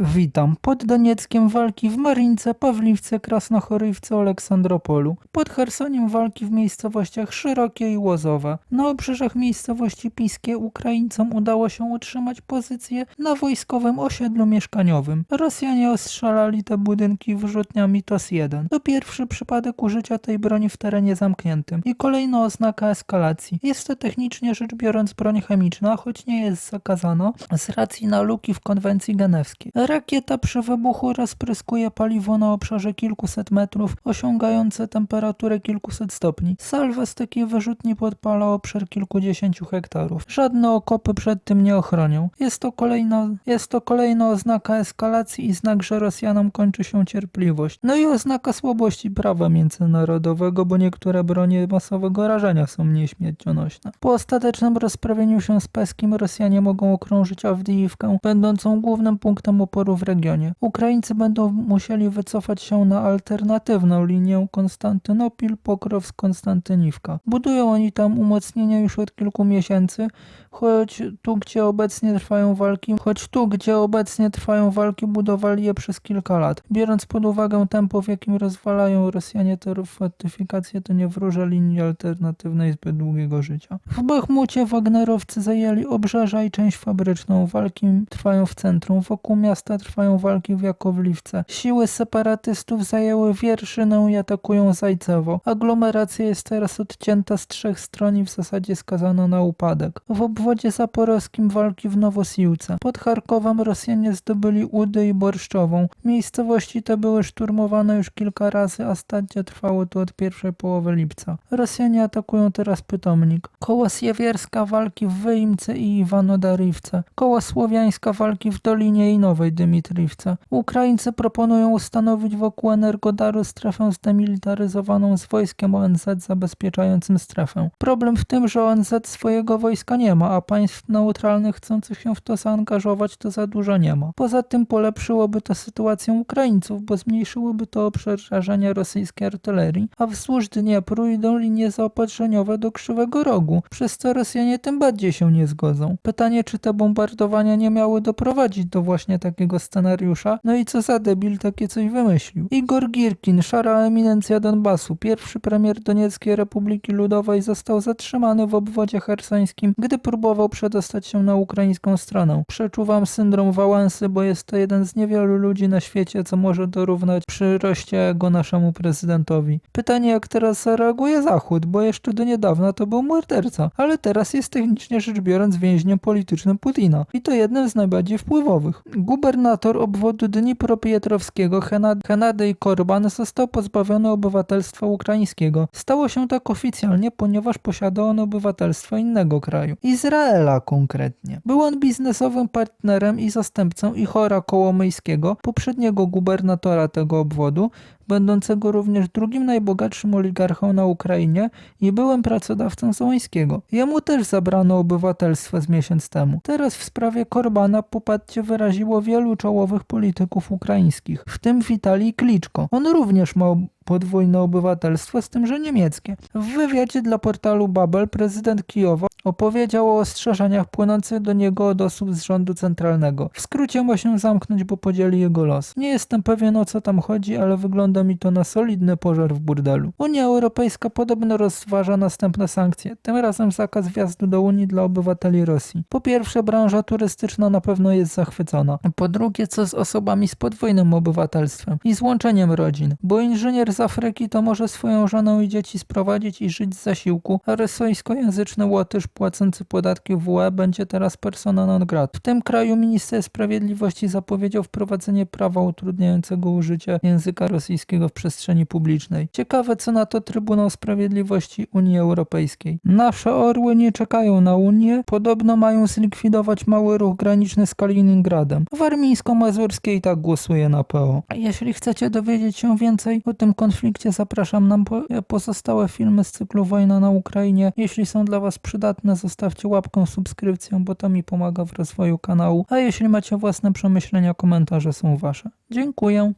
Witam. Pod Donieckiem walki w Marince, Pawliwce, Krasnochorywce, Aleksandropolu. Pod Chersoniem walki w miejscowościach Szerokie i Łozowe. Na obrzeżach miejscowości Piskie Ukraińcom udało się utrzymać pozycję na wojskowym osiedlu mieszkaniowym. Rosjanie ostrzelali te budynki wyrzutniami TOS-1. To pierwszy przypadek użycia tej broni w terenie zamkniętym i kolejna oznaka eskalacji. Jest to technicznie rzecz biorąc broń chemiczna, choć nie jest zakazano z racji na luki w konwencji genewskiej. Rakieta przy wybuchu rozpryskuje paliwo na obszarze kilkuset metrów, osiągające temperaturę kilkuset stopni. Salwa z takiej wyrzutni podpala obszar kilkudziesięciu hektarów. Żadne okopy przed tym nie ochronią. Jest to kolejna, jest to kolejna oznaka eskalacji i znak, że Rosjanom kończy się cierpliwość. No i oznaka słabości prawa międzynarodowego, bo niektóre bronie masowego rażenia są nieśmiercionośne. Po ostatecznym rozprawieniu się z Peskim Rosjanie mogą okrążyć Awdijiwkę, będącą głównym punktem oporu w regionie. Ukraińcy będą musieli wycofać się na alternatywną linię Konstantynopil, Pokrow, Konstantyniwka. Budują oni tam umocnienia już od kilku miesięcy, choć tu, gdzie obecnie trwają walki, choć tu, gdzie obecnie trwają walki, budowali je przez kilka lat. Biorąc pod uwagę tempo, w jakim rozwalają Rosjanie te fortyfikacje, to nie wróżę linii alternatywnej zbyt długiego życia. W Bachmucie Wagnerowcy zajęli obrzeża i część fabryczną. Walki trwają w centrum. Wokół miasta trwają walki w Jakowliwce. Siły separatystów zajęły Wierszynę i atakują Zajcewo. Aglomeracja jest teraz odcięta z trzech stron i w zasadzie skazana na upadek. W obwodzie zaporowskim walki w Nowosiłce. Pod Charkowem Rosjanie zdobyli Udy i Borszczową. Miejscowości te były szturmowane już kilka razy, a starcie trwało tu od pierwszej połowy lipca. Rosjanie atakują teraz Pytomnik. Koło Siewierska walki w Wyimce i Iwanodarywce. Koło Słowiańska walki w Dolinie i Nowej Dymitriwce. Ukraińcy proponują ustanowić wokół Energodaru strefę zdemilitaryzowaną z wojskiem ONZ zabezpieczającym strefę. Problem w tym, że ONZ swojego wojska nie ma, a państw neutralnych chcących się w to zaangażować to za dużo nie ma. Poza tym polepszyłoby to sytuację Ukraińców, bo zmniejszyłoby to obszar rażenia rosyjskiej artylerii, a wzdłuż Dniepru idą linie zaopatrzeniowe do Krzywego Rogu, przez co Rosjanie tym bardziej się nie zgodzą. Pytanie, czy te bombardowania nie miały doprowadzić do właśnie takiego scenariusza? No i co za debil takie coś wymyślił? Igor Girkin, szara eminencja Donbasu, pierwszy premier Donieckiej Republiki Ludowej został zatrzymany w obwodzie hersońskim, gdy próbował przedostać się na ukraińską stronę. Przeczuwam syndrom Wałęsy, bo jest to jeden z niewielu ludzi na świecie, co może dorównać przyroście go naszemu prezydentowi. Pytanie, jak teraz zareaguje Zachód, bo jeszcze do niedawna to był morderca, ale teraz jest technicznie rzecz biorąc więźniem politycznym Putina i to jednym z najbardziej wpływowych. Gubernator obwodu Dnipropietrowskiego Henad- Henadej Korban został pozbawiony obywatelstwa ukraińskiego. Stało się tak oficjalnie, ponieważ posiada on obywatelstwo innego kraju. Izraela konkretnie. Był on biznesowym partnerem i zastępcą Ichora Kołomyjskiego, poprzedniego gubernatora tego obwodu, będącego również drugim najbogatszym oligarchą na Ukrainie i byłym pracodawcą Zońskiego. Jemu też zabrano obywatelstwo z miesiąc temu. Teraz w sprawie Korbana poparcie wyraziło wielu czołowych polityków ukraińskich, w tym Witalij Kliczko. On również ma podwójne obywatelstwo, z tym, że niemieckie. W wywiadzie dla portalu Babel prezydent Kijowa opowiedział o ostrzeżeniach płynących do niego od osób z rządu centralnego. W skrócie ma się zamknąć, bo podzieli jego los. Nie jestem pewien o co tam chodzi, ale wygląda mi to na solidny pożar w burdelu. Unia Europejska podobno rozważa następne sankcje, tym razem zakaz wjazdu do Unii dla obywateli Rosji. Po pierwsze, branża turystyczna na pewno jest zachwycona. Po drugie, co z osobami z podwójnym obywatelstwem i z łączeniem rodzin, bo inżynier z Afryki to może swoją żonę i dzieci sprowadzić i żyć z zasiłku, a rosyjskojęzyczny Łotysz płacący podatki w UE będzie teraz persona non grata. W tym kraju minister sprawiedliwości zapowiedział wprowadzenie prawa utrudniającego użycie języka rosyjskiego w przestrzeni publicznej. Ciekawe, co na to Trybunał Sprawiedliwości Unii Europejskiej. Nasze orły nie czekają na Unię, podobno mają zlikwidować mały ruch graniczny z Kaliningradem. Warmińsko-Mazurskie i tak głosuje na PO. Jeśli chcecie dowiedzieć się więcej o tym konflikcie, zapraszam na po- pozostałe filmy z cyklu Wojna na Ukrainie. Jeśli są dla Was przydatne, zostawcie łapkę, subskrypcję, bo to mi pomaga w rozwoju kanału. A jeśli macie własne przemyślenia, komentarze są Wasze. Dziękuję.